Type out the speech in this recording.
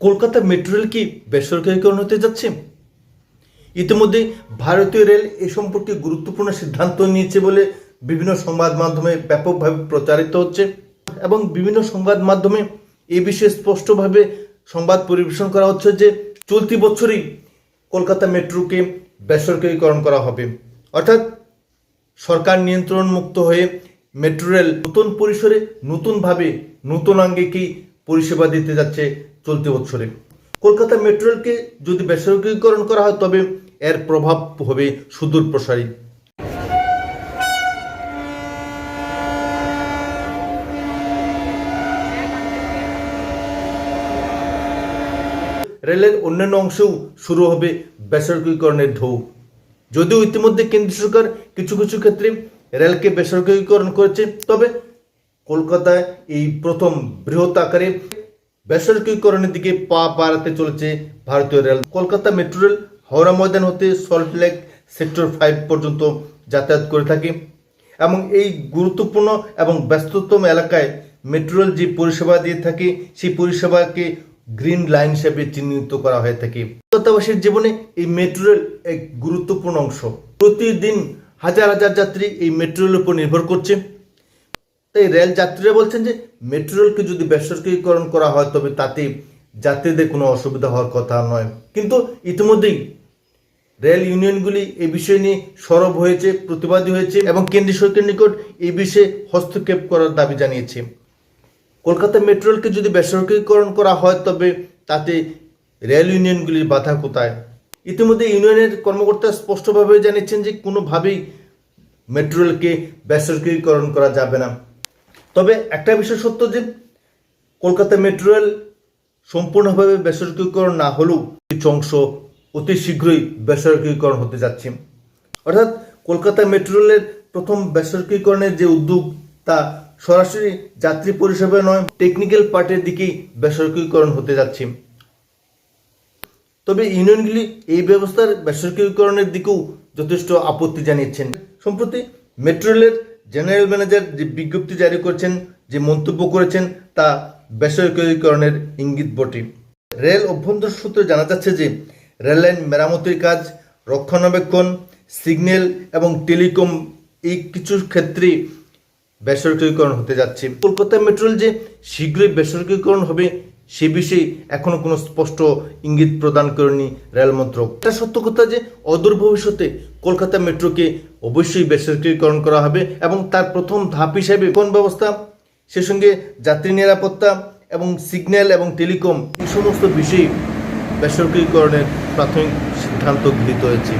Kolkata metro rail কি বেসরকারীকরণ হতে যাচ্ছে? ইতিমধ্যে ভারতীয় রেল এ সম্পর্কে গুরুত্বপূর্ণ সিদ্ধান্ত নিয়েছে বলে বিভিন্ন সংবাদ মাধ্যমে ব্যাপকভাবে প্রচারিত হচ্ছে এবং বিভিন্ন সংবাদ মাধ্যমে এ বিষয়ে স্পষ্টভাবে সংবাদ পরিবেশন করা হচ্ছে যে চলতি বছরই কলকাতা মেট্রোকে বেসরকারীকরণ করা হবে। অর্থাৎ সরকার নিয়ন্ত্রণ মুক্ত হয়ে মেট্রো রেল নতুন পরিসরে নতুনভাবে নতুন আঙ্গিকেই পরিষেবা দিতে যাচ্ছে চলতি বছরে কলকাতা মেট্রো রেলকে যদি বেসরকারীকরণ করা হয়, তবে এর প্রভাব হবে সুদূর প্রসারী। রেলের অন্যান্য অংশেও শুরু হবে বেসরকারীকরণের ঢৌ। যদিও ইতিমধ্যে কেন্দ্র সরকার কিছু কিছু ক্ষেত্রে রেলকে বেসরকারীকরণ করেছে, তবে কলকাতায় এই প্রথম বৃহৎ আকারে বেসরকারীকরণের দিকে পা বাড়াতে চলেছে ভারতীয় rail. Kolkata metro rail Howrah Maidan হতে সল্ট লেক সেক্টর ফাইভ পর্যন্ত যাতায়াত করে থাকে এবং এই গুরুত্বপূর্ণ এবং ব্যস্ততম এলাকায় মেট্রো রেল যে পরিষেবা দিয়ে থাকে, সেই পরিষেবাকে গ্রিন লাইন হিসেবে চিহ্নিত করা হয়ে থাকে। কলকাতাবাসীর জীবনে এই মেট্রো রেল এক গুরুত্বপূর্ণ অংশ। প্রতিদিন হাজার হাজার যাত্রী এই মেট্রো রেলের উপর নির্ভর করছে। তাই রেল যাত্রীরা বলছেন যে মেট্রো রেলকে যদি বেসরকারীকরণ করা হয়, তবে তাতে যাত্রীদের কোনো অসুবিধা হওয়ার কথা নয়। কিন্তু ইতিমধ্যেই রেল ইউনিয়নগুলি এই বিষয় নিয়ে সরব হয়েছে, প্রতিবাদী হয়েছে এবং কেন্দ্রীয় সরকারের নিকট এই বিষয়ে হস্তক্ষেপ করার দাবি জানিয়েছে। কলকাতা মেট্রো রেলকে যদি বেসরকারীকরণ করা হয়, তবে তাতে রেল ইউনিয়নগুলির বাধা কোথায়? ইতিমধ্যে ইউনিয়নের কর্মকর্তা স্পষ্টভাবে জানিয়েছেন যে কোনোভাবেই মেট্রো রেলকে বেসরকারীকরণ করা যাবে না। তবে একটা বিষয় সত্য যে কলকাতা মেট্রো রেল সম্পূর্ণভাবে বেসরকারীকরণ না হলেও কিছু অংশ অতি শীঘ্রই বেসরকারীকরণ হতে যাচ্ছে। অর্থাৎ কলকাতা মেট্রো রেলের প্রথম বেসরকারীকরণের যে উদ্যোগ তা সরাসরি যাত্রী পরিষেবা নয় টেকনিক্যাল পার্টের দিকেই বেসরকারীকরণ হতে যাচ্ছে। তবে ইউনিয়নগুলি এই ব্যবস্থার বেসরকারীকরণের দিকেও যথেষ্ট আপত্তি জানিয়েছেন। সম্প্রতি মেট্রো রেলের জেনারেল ম্যানেজার যে বিজ্ঞপ্তি জারি করেছেন, যে মন্তব্য করেছেন, তা বেসরকারীকরণের ইঙ্গিত বটে। রেল অভ্যন্তর সূত্রে জানা যাচ্ছে যে রেললাইন মেরামতির কাজ, রক্ষণাবেক্ষণ, সিগন্যাল এবং টেলিকম এই কিছু ক্ষেত্রে বেসরকারীকরণ হতে যাচ্ছে। কলকাতা মেট্রো রেল যে শীঘ্রই বেসরকারীকরণ হবে, সে বিষয়ে এখনও কোনো স্পষ্ট ইঙ্গিত প্রদান করেনি রেল মন্ত্রক। এটা সত্য কথা যে, অদূর ভবিষ্যতে কলকাতা মেট্রোকে অবশ্যই বেসরকারীকরণ করা হবে এবং তার প্রথম ধাপ হিসেবে কোন ব্যবস্থা? সে সঙ্গে যাত্রী নিরাপত্তা এবং সিগন্যাল এবং টেলিকম এই সমস্ত বিষয়ে বেসরকারীকরণের প্রাথমিক সিদ্ধান্ত গৃহীত হয়েছে।